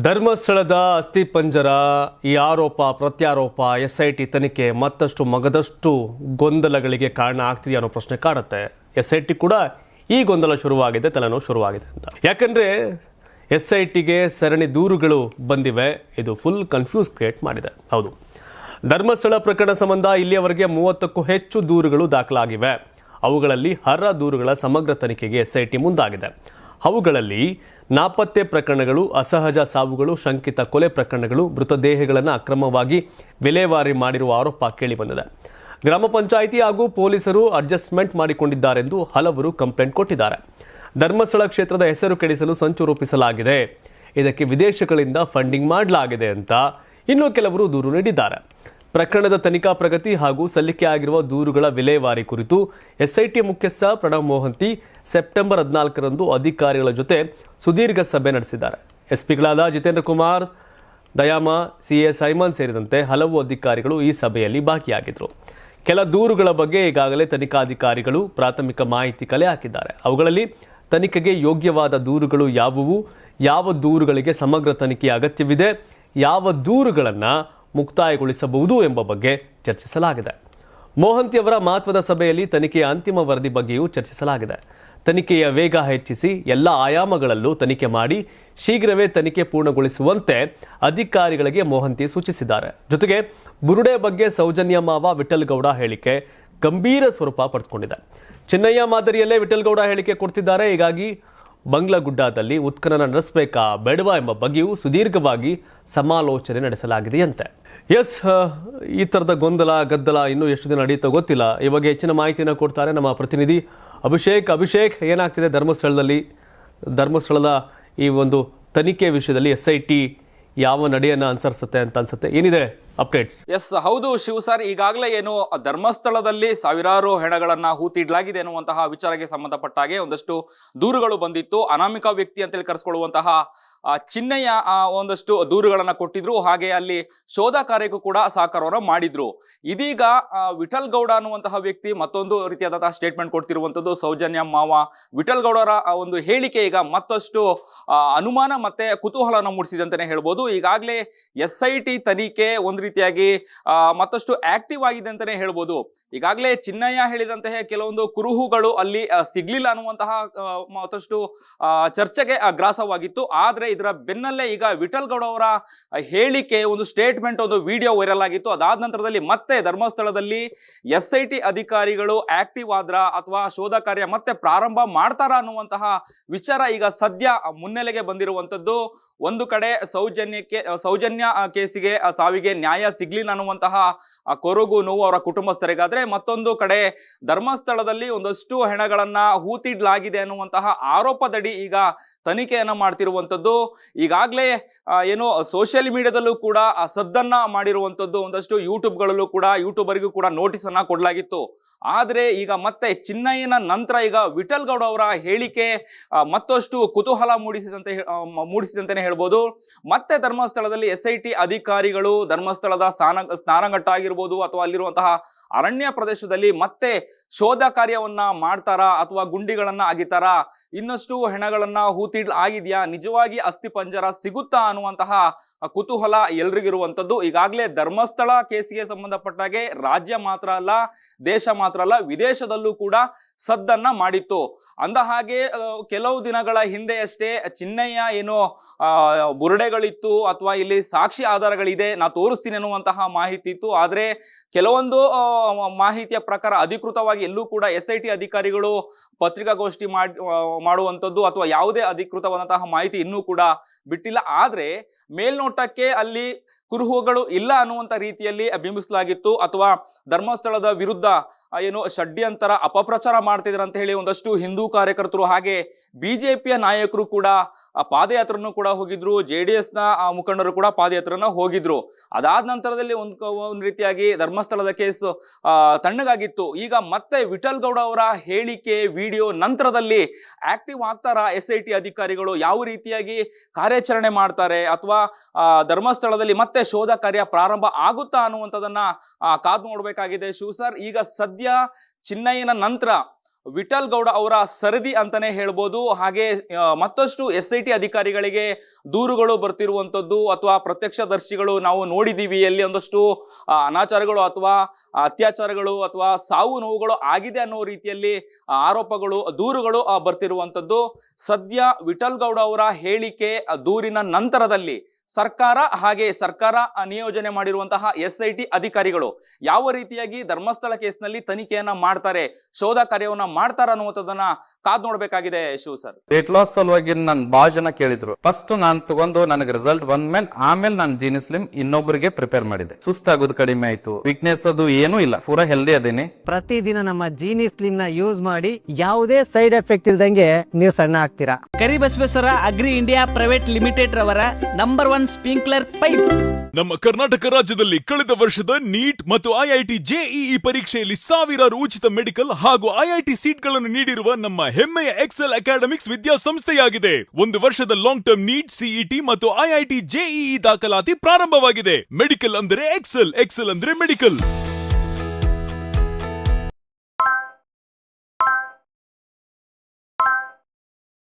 ಧರ್ಮಸ್ಥಳದ ಅಸ್ಥಿಪಂಜರ ಈ ಆರೋಪ, ಪ್ರತ್ಯಾರೋಪ ಎಸ್ ಐ ಟಿ ತನಿಖೆ ಮತ್ತಷ್ಟು ಮಗದಷ್ಟು ಗೊಂದಲಗಳಿಗೆ ಕಾರಣ ಆಗ್ತಿದೆಯಾ ಅನ್ನೋ ಪ್ರಶ್ನೆ ಕಾಡುತ್ತೆ ಎಸ್ ಐ ಟಿ ಕೂಡ ಈ ಗೊಂದಲ ಶುರುವಾಗಿದೆ, ತಲೆನೋವು ಶುರುವಾಗಿದೆ ಅಂತ. ಯಾಕಂದ್ರೆ ಎಸ್ ಐ ಟಿಗೆ ಸರಣಿ ದೂರುಗಳು ಬಂದಿವೆ, ಇದು ಫುಲ್ ಕನ್ಫ್ಯೂಸ್ ಕ್ರಿಯೇಟ್ ಮಾಡಿದೆ. ಹೌದು. ಧರ್ಮಸ್ಥಳ ಪ್ರಕರಣ ಸಂಬಂಧ ಇಲ್ಲಿಯವರೆಗೆ ಮೂವತ್ತಕ್ಕೂ ಹೆಚ್ಚು ದೂರುಗಳು ದಾಖಲಾಗಿವೆ. ಅವುಗಳಲ್ಲಿ ಹರ ದೂರುಗಳ ಸಮಗ್ರ ತನಿಖೆಗೆ ಎಸ್ಐಟಿ ಮುಂದಾಗಿದೆ. ಅವುಗಳಲ್ಲಿ ನಾಪತ್ತೆ ಪ್ರಕರಣಗಳು, ಅಸಹಜ ಸಾವುಗಳು, ಶಂಕಿತ ಕೊಲೆ ಪ್ರಕರಣಗಳು, ಮೃತದೇಹಗಳನ್ನು ಅಕ್ರಮವಾಗಿ ವಿಲೇವಾರಿ ಮಾಡಿರುವ ಆರೋಪ ಕೇಳಿಬಂದಿದೆ. ಗ್ರಾಮ ಪಂಚಾಯಿತಿ ಹಾಗೂ ಪೊಲೀಸರು ಅಡ್ಜಸ್ಟ್ಮೆಂಟ್ ಮಾಡಿಕೊಂಡಿದ್ದಾರೆಂದು ಹಲವರು ಕಂಪ್ಲೇಂಟ್ ಕೊಟ್ಟಿದ್ದಾರೆ. ಧರ್ಮಸ್ಥಳ ಕ್ಷೇತ್ರದ ಹೆಸರು ಕೆಡಿಸಲು ಸಂಚು ರೂಪಿಸಲಾಗಿದೆ. ಇದಕ್ಕೆ ವಿದೇಶಗಳಿಂದ ಫಂಡಿಂಗ್ ಮಾಡಲಾಗಿದೆ ಅಂತ ಇನ್ನೂ ಕೆಲವರು ದೂರು ನೀಡಿದ್ದಾರೆ. ಪ್ರಕರಣದ ತನಿಖಾ ಪ್ರಗತಿ ಹಾಗೂ ಸಲ್ಲಿಕೆ ಆಗಿರುವ ದೂರುಗಳ ವಿಲೇವಾರಿ ಕುರಿತು ಎಸ್ಐಟಿ ಮುಖ್ಯಸ್ಥ ಪ್ರಣವ್ ಮೋಹಂತಿ ಸೆಪ್ಟೆಂಬರ್ ಹದಿನಾಲ್ಕರಂದು ಅಧಿಕಾರಿಗಳ ಜೊತೆ ಸುದೀರ್ಘ ಸಭೆ ನಡೆಸಿದ್ದಾರೆ. ಎಸ್ಪಿಗಳಾದ ಜಿತೇಂದ್ರ ಕುಮಾರ್, ದಯಾಮ ಸಿಎ ಸೈಮನ್ ಸೇರಿದಂತೆ ಹಲವು ಅಧಿಕಾರಿಗಳು ಈ ಸಭೆಯಲ್ಲಿ ಭಾಗಿಯಾಗಿದ್ದರು ಕೆಲ ದೂರುಗಳ ಬಗ್ಗೆ ಈಗಾಗಲೇ ತನಿಖಾಧಿಕಾರಿಗಳು ಪ್ರಾಥಮಿಕ ಮಾಹಿತಿ ಕಲೆ ಹಾಕಿದ್ದಾರೆ. ಅವುಗಳಲ್ಲಿ ತನಿಖೆಗೆ ಯೋಗ್ಯವಾದ ದೂರುಗಳು ಯಾವುವು, ಯಾವ ದೂರುಗಳಿಗೆ ಸಮಗ್ರ ತನಿಖೆಯ ಅಗತ್ಯವಿದೆ, ಯಾವ ದೂರುಗಳನ್ನು ಮುಕ್ತಾಯಗೊಳಿಸಬಹುದು ಎಂಬ ಬಗ್ಗೆ ಚರ್ಚಿಸಲಾಗಿದೆ. ಮೋಹಂತಿಯವರ ಮಹತ್ವದ ಸಭೆಯಲ್ಲಿ ತನಿಖೆಯ ಅಂತಿಮ ವರದಿ ಬಗ್ಗೆಯೂ ಚರ್ಚಿಸಲಾಗಿದೆ. ತನಿಖೆಯ ವೇಗ ಹೆಚ್ಚಿಸಿ ಎಲ್ಲ ಆಯಾಮಗಳಲ್ಲೂ ತನಿಖೆ ಮಾಡಿ ಶೀಘ್ರವೇ ತನಿಖೆ ಪೂರ್ಣಗೊಳಿಸುವಂತೆ ಅಧಿಕಾರಿಗಳಿಗೆ ಮೋಹಂತಿ ಸೂಚಿಸಿದ್ದಾರೆ. ಜೊತೆಗೆ ಬುರುಡೆ ಬಗ್ಗೆ ಸೌಜನ್ಯ ಮಾವ ವಿಠಲ್ಗೌಡ ಹೇಳಿಕೆ ಗಂಭೀರ ಸ್ವರೂಪ ಪಡೆದುಕೊಂಡಿದೆ. ಚೆನ್ನಯ್ಯ ಮಾದರಿಯಲ್ಲೇ ವಿಠಲ್ಗೌಡ ಹೇಳಿಕೆ ಕೊಡ್ತಿದ್ದಾರೆ. ಹೀಗಾಗಿ ಬಂಗ್ಲಗುಡ್ಡದಲ್ಲಿ ಉತ್ಖನನ ನಡೆಸಬೇಕಾ ಬೇಡವಾ ಎಂಬ ಬಗ್ಗೆಯೂ ಸುದೀರ್ಘವಾಗಿ ಸಮಾಲೋಚನೆ ನಡೆಸಲಾಗಿದೆಯಂತೆ. ಎಸ್ ಈ ಥರದ ಗೊಂದಲ, ಗದ್ದಲ ಇನ್ನೂ ಎಷ್ಟು ದಿನ ನಡೆಯುತ್ತೋ ಗೊತ್ತಿಲ್ಲ. ಈ ಬಗ್ಗೆ ಹೆಚ್ಚಿನ ಮಾಹಿತಿಯನ್ನು ಕೊಡ್ತಾರೆ ನಮ್ಮ ಪ್ರತಿನಿಧಿ ಅಭಿಷೇಕ್. ಅಭಿಷೇಕ್, ಏನಾಗ್ತಿದೆ ಧರ್ಮಸ್ಥಳದಲ್ಲಿ? ಧರ್ಮಸ್ಥಳದ ಈ ಒಂದು ತನಿಖೆ ವಿಷಯದಲ್ಲಿ ಎಸ್ ಐ ಟಿ ಯಾವ ನಡೆಯನ್ನು ಅನುಸರಿಸುತ್ತೆ ಅಂತ ಅನ್ಸುತ್ತೆ? ಏನಿದೆ? ಅಪ್ಡೇಟ್ಸ್ ಎಸ್ ಹೌದು, ಶಿವ ಸರ್ ಈಗಾಗಲೇ ಏನು ಧರ್ಮಸ್ಥಳದಲ್ಲಿ ಸಾವಿರಾರು ಹೆಣಗಳನ್ನ ಹೂತಿಡ್ಲಾಗಿದೆ ಎನ್ನುವಂತಹ ವಿಚಾರಕ್ಕೆ ಸಂಬಂಧಪಟ್ಟ ಹಾಗೆ ಒಂದಷ್ಟು ದೂರುಗಳು ಬಂದಿತ್ತು. ಅನಾಮಿಕ ವ್ಯಕ್ತಿ ಅಂತೇಳಿ ಕರೆಸ್ಕೊಳ್ಳುವಂತಹ ಚಿಹ್ನೆಯ ಒಂದಷ್ಟು ದೂರುಗಳನ್ನ ಕೊಟ್ಟಿದ್ರು. ಹಾಗೆ ಅಲ್ಲಿ ಶೋಧ ಕಾರ್ಯಕ್ಕೂ ಕೂಡ ಸಹಕಾರವನ್ನು ಮಾಡಿದ್ರು. ಇದೀಗ ವಿಠಲ್ ಗೌಡ ಅನ್ನುವಂತಹ ವ್ಯಕ್ತಿ ಮತ್ತೊಂದು ರೀತಿಯಾದಂತಹ ಸ್ಟೇಟ್ಮೆಂಟ್ ಕೊಡ್ತಿರುವಂತದ್ದು ಸೌಜನ್ಯ ಮಾವ ವಿಠಲ್ ಗೌಡರ ಒಂದು ಹೇಳಿಕೆ ಈಗ ಮತ್ತಷ್ಟು ಅನುಮಾನ ಮತ್ತೆ ಕುತೂಹಲನ ಮೂಡಿಸಿದೆ ಅಂತಾನೆ ಹೇಳ್ಬೋದು. ಈಗಾಗಲೇ ಎಸ್ ಐ ಟಿ ತನಿಖೆ ಒಂದು ರೀತಿಯಾಗಿ ಮತ್ತಷ್ಟು ಆಕ್ಟಿವ್ ಆಗಿದೆ ಅಂತಾನೆ ಹೇಳ್ಬೋದು. ಈಗಾಗಲೇ ಚಿನ್ನಯ್ಯ ಹೇಳಿದಂತಹ ಕೆಲವೊಂದು ಕುರುಹುಗಳು ಅಲ್ಲಿ ಸಿಗ್ಲಿಲ್ಲ ಅನ್ನುವಂತಹ ಮತ್ತಷ್ಟು ಚರ್ಚೆಗೆ ಗ್ರಾಸವಾಗಿತ್ತು ಆದ್ರೆ ಇದರ ಬೆನ್ನಲ್ಲೇ ಈಗ ವಿಠಲ್ ಗೌಡ ಅವರ ಹೇಳಿಕೆ, ಒಂದು ಸ್ಟೇಟ್ಮೆಂಟ್ ಒಂದು ವಿಡಿಯೋ ವೈರಲ್ ಆಗಿತ್ತು. ಅದಾದ ನಂತರದಲ್ಲಿ ಮತ್ತೆ ಧರ್ಮಸ್ಥಳದಲ್ಲಿ ಎಸ್ ಐ ಟಿ ಅಧಿಕಾರಿಗಳು ಆಕ್ಟಿವ್ ಆದ್ರ ಅಥವಾ ಶೋಧ ಕಾರ್ಯ ಮತ್ತೆ ಪ್ರಾರಂಭ ಮಾಡ್ತಾರ ಅನ್ನುವಂತಹ ವಿಚಾರ ಈಗ ಸದ್ಯ ಮುನ್ನೆಲೆಗೆ ಬಂದಿರುವಂತದ್ದು ಒಂದು ಕಡೆ ಸೌಜನ್ಯಕ್ಕೆ, ಸೌಜನ್ಯ ಕೇಸಿಗೆ ಸಾವಿಗೆ ನ್ಯಾಯ ಸಿಗ್ಲಿಲ್ಲ ಅನ್ನುವಂತಹ ಕೊರಗು ನೋವು ಅವರ ಕುಟುಂಬಸ್ಥರಿಗಾದ್ರೆ ಮತ್ತೊಂದು ಕಡೆ ಧರ್ಮಸ್ಥಳದಲ್ಲಿ ಒಂದಷ್ಟು ಹೆಣಗಳನ್ನ ಹೂತಿಡ್ಲಾಗಿದೆ ಅನ್ನುವಂತಹ ಆರೋಪದಡಿ ಈಗ ತನಿಖೆಯನ್ನ ಮಾಡ್ತಿರುವಂತದ್ದು ಈಗಾಗಲೇ ಏನು ಸೋಷಿಯಲ್ ಮೀಡಿಯಾದಲ್ಲೂ ಕೂಡ ಸದ್ದನ್ನ ಮಾಡಿರುವಂತದ್ದು ಒಂದಷ್ಟು ಯೂಟ್ಯೂಬ್ಗಳಲ್ಲೂ ಕೂಡ, ಯೂಟ್ಯೂಬರ್ಗೂ ಕೂಡ ನೋಟಿಸ್ ಅನ್ನ ಕೊಡಲಾಗಿತ್ತು. ಆದ್ರೆ ಈಗ ಮತ್ತೆ ಚಿನ್ನಯ್ಯನ ನಂತರ ಈಗ ವಿಠಲ್ ಗೌಡ ಅವರ ಹೇಳಿಕೆ ಮತ್ತಷ್ಟು ಕುತೂಹಲ ಮೂಡಿಸಿದಂತೆ ಮೂಡಿಸಿದಂತೆ ಹೇಳ್ಬೋದು. ಮತ್ತೆ ಧರ್ಮಸ್ಥಳದಲ್ಲಿ ಎಸ್ ಐ ಟಿ ಅಧಿಕಾರಿಗಳು ಧರ್ಮಸ್ಥಳದ ಸ್ನಾನ ಸ್ನಾನಘಟ್ಟ ಆಗಿರ್ಬೋದು ಅಥವಾ ಅಲ್ಲಿರುವಂತಹ ಅರಣ್ಯ ಪ್ರದೇಶದಲ್ಲಿ ಮತ್ತೆ ಶೋಧ ಕಾರ್ಯವನ್ನ ಮಾಡ್ತಾರಾ ಅಥವಾ ಗುಂಡಿಗಳನ್ನ ಅಗಿತಾರಾ? ಇನ್ನಷ್ಟು ಹೆಣಗಳನ್ನ ಹೂತಿಡ್ ಆಗಿದ್ಯಾ? ನಿಜವಾಗಿ ಅಸ್ಥಿ ಪಂಜರ ಸಿಗುತ್ತಾ ಅನ್ನುವಂತಹ ಕುತೂಹಲ ಎಲ್ರಿಗಿರುವಂತದ್ದು ಈಗಾಗಲೇ ಧರ್ಮಸ್ಥಳ ಕೇಸಿಗೆ ಸಂಬಂಧಪಟ್ಟಾಗೆ ರಾಜ್ಯ ಮಾತ್ರ ಅಲ್ಲ, ದೇಶ ಮಾತ್ರ ಅಲ್ಲ, ವಿದೇಶದಲ್ಲೂ ಕೂಡ ಸದ್ದನ್ನ ಮಾಡಿತ್ತು. ಅಂದ ಹಾಗೆ ಕೆಲವು ದಿನಗಳ ಹಿಂದೆಯಷ್ಟೇ ಚಿನ್ನಯ್ಯ ಏನು ಬುರುಡೆಗಳಿತ್ತು ಅಥವಾ ಇಲ್ಲಿ ಸಾಕ್ಷಿ ಆಧಾರಗಳಿದೆ ನಾ ತೋರಿಸ್ತೀನಿ ಅನ್ನುವಂತಹ ಮಾಹಿತಿ ಇತ್ತು. ಆದರೆ ಕೆಲವೊಂದು ಮಾಹಿತಿಯ ಪ್ರಕಾರ ಅಧಿಕೃತವಾಗಿ ಎಲ್ಲೂ ಕೂಡ ಎಸ್ ಐ ಟಿ ಅಧಿಕಾರಿಗಳು ಪತ್ರಿಕಾಗೋಷ್ಠಿ ಮಾಡಿ ಮಾಡುವಂಥದ್ದು ಅಥವಾ ಯಾವುದೇ ಅಧಿಕೃತವಾದಂತಹ ಮಾಹಿತಿ ಇನ್ನೂ ಕೂಡ ಬಿಟ್ಟಿಲ್ಲ. ಆದರೆ ಮೇಲ್ನೋಟಕ್ಕೆ ಅಲ್ಲಿ ಕುರುಹುಗಳು ಇಲ್ಲ ಅನ್ನುವಂಥ ರೀತಿಯಲ್ಲಿ ಬಿಂಬಿಸಲಾಗಿತ್ತು. ಅಥವಾ ಧರ್ಮಸ್ಥಳದ ವಿರುದ್ಧ ಏನು ಷಡ್ಯಂತರ ಅಪಪ್ರಚಾರ ಮಾಡ್ತಿದ್ರು ಅಂತ ಹೇಳಿ ಒಂದಷ್ಟು ಹಿಂದೂ ಕಾರ್ಯಕರ್ತರು ಹಾಗೆ ಬಿಜೆಪಿಯ ನಾಯಕರು ಕೂಡ ಆ ಪಾದಯಾತ್ರೆಯನ್ನು ಕೂಡ ಹೋಗಿದ್ರು ಜೆ ಡಿ ಎಸ್ನ ಆ, ಮುಖಂಡರು ಕೂಡ ಪಾದಯಾತ್ರನ ಹೋಗಿದ್ರು. ಅದಾದ ನಂತರದಲ್ಲಿ ಒಂದು ಒಂದು ರೀತಿಯಾಗಿ ಧರ್ಮಸ್ಥಳದ ಕೇಸ್ ತಣ್ಣಗಾಗಿತ್ತು. ಈಗ ಮತ್ತೆ ವಿಠಲ್ ಗೌಡ ಅವರ ಹೇಳಿಕೆ ವಿಡಿಯೋ ನಂತರದಲ್ಲಿ ಆಕ್ಟಿವ್ ಆಗ್ತಾರ ಎಸ್ ಐ ಟಿ ಅಧಿಕಾರಿಗಳು? ಯಾವ ರೀತಿಯಾಗಿ ಕಾರ್ಯಾಚರಣೆ ಮಾಡ್ತಾರೆ? ಅಥವಾ ಧರ್ಮಸ್ಥಳದಲ್ಲಿ ಮತ್ತೆ ಶೋಧ ಕಾರ್ಯ ಪ್ರಾರಂಭ ಆಗುತ್ತಾ ಅನ್ನುವಂಥದ್ದನ್ನ ಕಾದು ನೋಡಬೇಕಾಗಿದೆ. ಶಿವ್ ಸರ್ ಈಗ ಸದ್ಯ ಚಿನ್ನಯ್ಯನ ನಂತರ ವಿಠಲ್ ಗೌಡ ಅವರ ಸರದಿ ಅಂತಾನೆ ಹೇಳ್ಬೋದು. ಹಾಗೆ ಮತ್ತಷ್ಟು ಎಸ್ ಐ ಟಿ ಅಧಿಕಾರಿಗಳಿಗೆ ದೂರುಗಳು ಬರ್ತಿರುವಂಥದ್ದು ಅಥವಾ ಪ್ರತ್ಯಕ್ಷದರ್ಶಿಗಳು ನಾವು ನೋಡಿದ್ದೀವಿ ಎಲ್ಲಿ ಒಂದಷ್ಟು ಅನಾಚಾರಗಳು ಅಥವಾ ಅತ್ಯಾಚಾರಗಳು ಅಥವಾ ಸಾವು ನೋವುಗಳು ಆಗಿದೆ ಅನ್ನೋ ರೀತಿಯಲ್ಲಿ ಆರೋಪಗಳು, ದೂರುಗಳು ಬರ್ತಿರುವಂಥದ್ದು. ಸದ್ಯ ವಿಠಲ್ ಗೌಡ ಅವರ ಹೇಳಿಕೆ ದೂರಿನ ನಂತರದಲ್ಲಿ ಸರ್ಕಾರ ಹಾಗೆ ಸರ್ಕಾರ ನಿಯೋಜನೆ ಮಾಡಿರುವಂತಹ ಎಸ್ ಐ ಟಿ ಅಧಿಕಾರಿಗಳು ಯಾವ ರೀತಿಯಾಗಿ ಧರ್ಮಸ್ಥಳ ಕೇಸ್ನಲ್ಲಿ ತನಿಖೆಯನ್ನ ಮಾಡ್ತಾರೆ, ಶೋಧ ಕಾರ್ಯವನ್ನ ಮಾಡ್ತಾರ ಅನ್ನುವಂಥದ್ದನ್ನ ಕಾದ್ ನೋಡ್ಬೇಕಾಗಿದೆ ಶಿವ ಸರ್. ವೇಟ್ ಲಾಸ್ ಸಲುವಾಗಿ ನನ್ ಬಹಳ ಜನ ಕೇಳಿದ್ರು. ಫಸ್ಟ್ ನಾನ್ ತಗೊಂಡು ನನಗೆ ರಿಸಲ್ಟ್ ಬಂದ್ಮೇಲೆ ಆಮೇಲೆ ನಾನು ಜೀನಿ ಸ್ಲಿಮ್ ಇನ್ನೊಬ್ಬರಿಗೆ ಪ್ರಿಪೇರ್ ಮಾಡಿದೆ. ಸುಸ್ತಾಗೋದು ಕಡಿಮೆ ಆಯ್ತು. ವೀಕ್ನೆಸ್ ಅದು ಏನೂ ಇಲ್ಲ. ಪೂರಾ ಹೆಲ್ದಿ ಅದೇನಿ. ಪ್ರತಿದಿನ ನಮ್ಮ ಜೀನಿ ಸ್ಲಿಮ್ನ ಯೂಸ್ ಮಾಡಿ ಯಾವುದೇ ಸೈಡ್ ಎಫೆಕ್ಟ್ ಇಲ್ದಂಗೆ ನೀವು ಸಣ್ಣ ಆಗ್ತೀರಾ? Karibasaveshwara agri India private limited ರವರ ನಂಬರ್ ಒನ್ ಸ್ಪ್ರಿಂಕ್ಲರ್ ಪೈಪ್. ನಮ್ಮ ಕರ್ನಾಟಕ ರಾಜ್ಯದಲ್ಲಿ ಕಳೆದ ವರ್ಷದ ನೀಟ್ ಮತ್ತು ಐಐಟಿ ಜೆಇಇ ಪರೀಕ್ಷೆಯಲ್ಲಿ ಸಾವಿರಾರು ಉಚಿತ ಮೆಡಿಕಲ್ ಹಾಗೂ ಐಐಟಿ ಸೀಟ್ಗಳನ್ನು ನೀಡಿರುವ ನಮ್ಮ ಹೆಮ್ಮೆಯ ಎಕ್ಸೆಲ್ ಅಕಾಡೆಮಿಕ್ಸ್ ವಿದ್ಯಾಸಂಸ್ಥೆಯಾಗಿದೆ. ಒಂದು ವರ್ಷದ ಲಾಂಗ್ ಟರ್ಮ್ ನೀಟ್ ಸಿಇಟಿ ಮತ್ತು ಐಐಟಿ ಜೆಇಇ ದಾಖಲಾತಿ ಪ್ರಾರಂಭವಾಗಿದೆ. ಮೆಡಿಕಲ್ ಅಂದರೆ ಎಕ್ಸೆಲ್ ಎಕ್ಸೆಲ್ ಅಂದ್ರೆ ಮೆಡಿಕಲ್